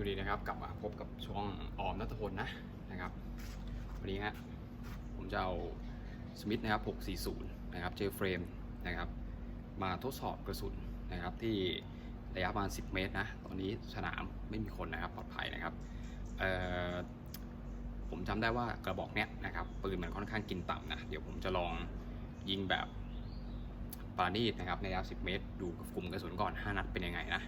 วัสดีนะครับ กลับมาพบกับช่องออมนัทพลนะนะครับวันนี้ฮะผมจะเอาสมิธนะครับ 640 นะครับเจอเฟรมนะครับ มาทดสอบกระสุนนะครับ ที่ระยะประมาณ 10 เมตรนะ ตอนนี้สนามไม่มีคนนะครับปลอดภัยนะครับผมจำได้ว่ากระบอกเนี้ยนะครับปืนมันค่อนข้างกินต่ำนะเดี๋ยวผมจะลองยิงแบบปานีตนะครับในระยะ 10 เมตร ดูกลุ่มกระสุนก่อน 5 นัดเป็นยังไงนะ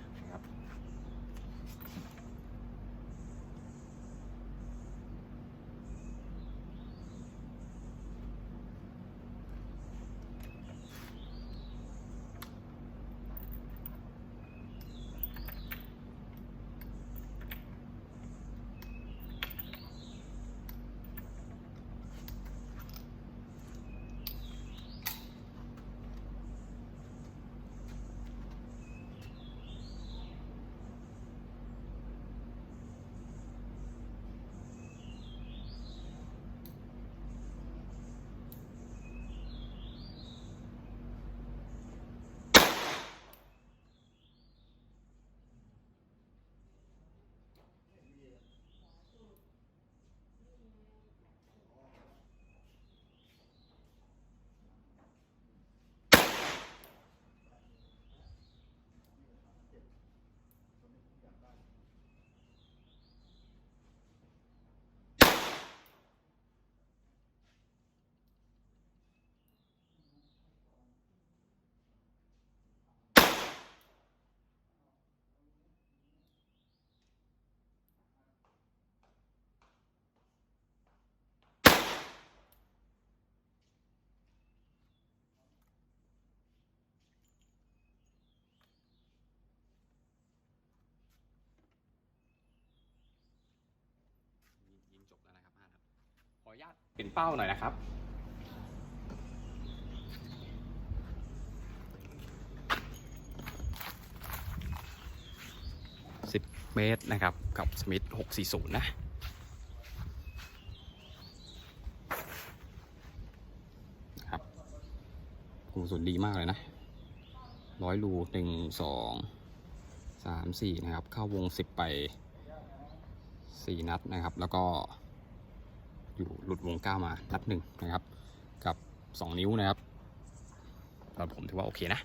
ออนุญาตเป็นเป้าหน่อยนะครับ 10 เมตรนะครับ กับสมิธ640 นะครับกระสุนดีมากเลยนะร้อยรูหนึ่งสองสามสี่นะครับ เข้าวงสิบไปสี่นัดนะครับ แล้วก็ อยู่หลุดวงเก้ามานัดหนึ่งนะครับ กับสองนิ้วนะครับสำหรับผมถือว่าโอเคนะ